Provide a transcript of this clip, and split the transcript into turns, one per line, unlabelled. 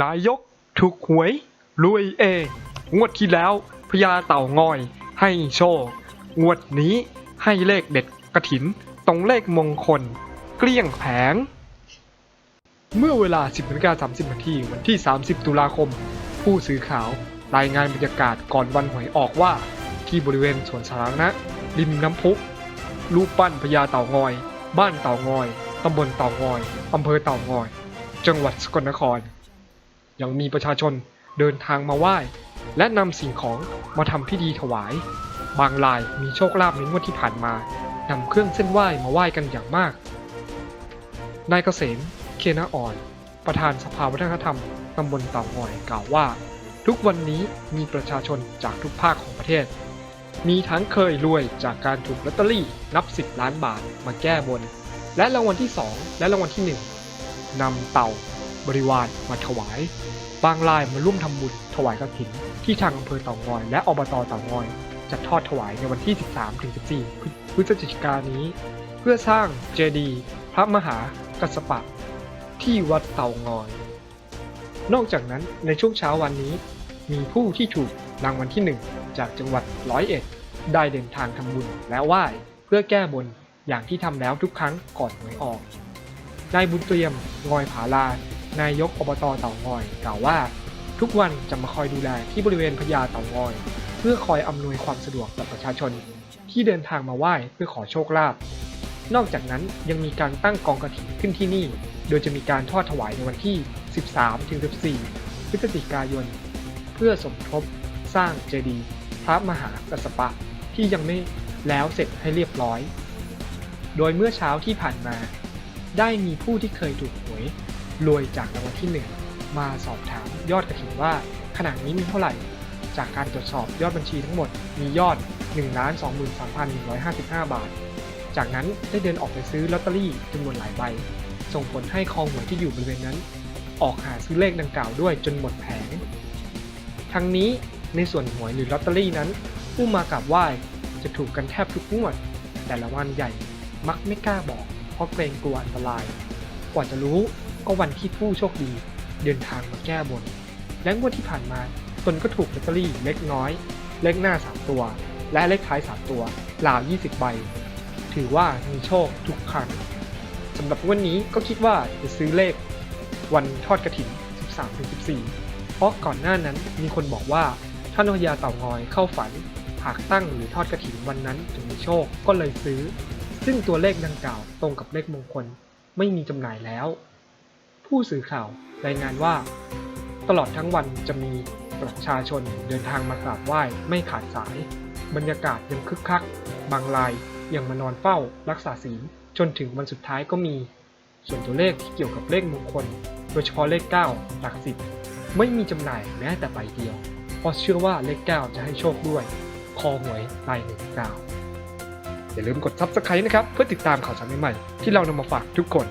นายกถูกหวยรวยเอง งวดที่แล้วพญาเต่างอย ให้โชค งวดนี้ให้เลขเด็ดกระถิน ตรงเลขมงคล เกลี้ยงแผง เมื่อเวลา 10นาฬิกา30นาทีวันที่ 30 ตุลาคม ผู้สื่อข่าวรายงานบรรยากาศก่อนวันหวยออกว่า ที่บริเวณสวนสาธารณะริมน้ำพุรูปปั้นพญาเต่างอย บ้านเต่างอย ตำบลเต่างอย อำเภอเต่างอย จังหวัดสกลนคร ยังมีประชาชนเดินทางมาไหว้ และนำสิ่งของมาทำพิธีถวาย บางรายมีโชคลาภในงวดที่ผ่านมานำเครื่องเส้นไหว้มาไหว้กันอย่างมาก นายเกษม เคนะอ่อน ประธานสภาวัฒนธรรมตำบลเต่างอยกล่าวว่า ทุกวันนี้มีประชาชนจากทุกภาคของประเทศ มีทั้งเคยรวยจากการถูกลอตเตอรี่นับ 10 ล้านบาทมาแก้บน และรางวัลที่ 2 และรางวัลที่ 1นำเต่าบริวารมาถวาย บางรายมาร่วมทำบุญถวายกฐิน ที่ทางอำเภอเต่างอยและอบตเต่างอยจะทอดถวายในวันที่ 13-14 พฤศจิกายนนี้ เพื่อสร้างเจดีย์พระมหากัสปะ ที่วัดเต่างอย นอกจากนั้นในช่วงเช้าวันนี้ มีผู้ที่ถูกรางวัลที่1จากจังหวัดร้อยเอ็ดได้เดินทางทำบุญและไหว้เพื่อแก้บนอย่างที่ทำแล้วทุกครั้งก่อนหวยออกนายบุญเตรียมงอยผาลา นายกอบตเต่างอยกล่าวว่า ทุกวันจะมาคอยดูแลที่บริเวณพญาเต่างอย เพื่อคอยอำนวยความสะดวกกับประชาชน ที่เดินทางมาไหว้เพื่อขอโชคลาภนอกจากนั้นยังมีการตั้งกองกระถิ่นขึ้นที่นี่ โดยจะมีการทอดถวายในวันที่ 13-14 พฤศจิกายน เพื่อสมทบสร้างเจดีย์พระมหากัสสปะที่ยังไม่แล้วเสร็จให้เรียบร้อย โดยเมื่อเช้าที่ผ่านมา ได้มีผู้ที่เคยถูกหวย รวยจากรางวัลที่ 1 มาสอบถามยอดกระถิ่นว่าขณะนี้มีเท่าไหร่ จากการตรวจสอบยอดบัญชีทั้งหมดมียอด 1,23,155 บาท จากนั้นได้เดินออกไปซื้อลอตเตอรี่จำนวนหลายใบ ส่งผลให้คองหวยที่อยู่บริเวณนั้น ออกหาซื้อเลขดังกล่าวด้วยจนหมดแผง ทั้งนี้ในส่วนหวยหรือลอตเตอรี่นั้น ผู้มากราบไหว้จะถูกกันแทบทุกงวด แต่ละวันใหญ่มักไม่กล้าบอก เพราะเกรงกลัวอันตราย กว่าจะรู้ ก็วันที่ผู้โชคดีเดินทางมาแก้บน และงวดที่ผ่านมาตนก็ถูกลอตเตอรี่เล็กน้อย เลขหน้า 3 ตัว และเลขท้าย 3 ตัวราว 20 ใบ ถือว่ามีโชคทุกครั้งสำหรับงวันนี้ก็คิดว่าจะซื้อเลข วันทอดกระถิ่น 13-14 เพราะก่อนหน้านั้นมีคนบอกว่าท่านพญาเต่างอยเข้าฝันหากตั้งหรือทอดกระถิ่นวันนั้นจะมีโชคก็เลยซื้อ ซึ่งตัวเลขดังกล่าวตรงกับเลขมงคลไม่มีจำหน่ายแล้ว ผู้สื่อข่าวรายงานว่า ตลอดทั้งวันจะมีประชาชนเดินทางมากราบไหว้ไม่ขาดสาย บรรยากาศยังคึกคัก บางรายยังมานอนเฝ้ารักษาศีลจนถึงวันสุดท้ายก็มี ส่วนตัวเลขที่เกี่ยวกับเลขมงคล โดยเฉพาะเลข 9 หลักสิบไม่มีจำหน่ายแม้แต่ใบเดียว เพราะเชื่อว่าเลข 9 จะให้โชคด้วย คอหวยลายหนึ่งเก้าอย่าลืมกด subscribe นะครับ เพื่อติดตามข่าวสารใหม่ๆที่เรานำมาฝากทุกคน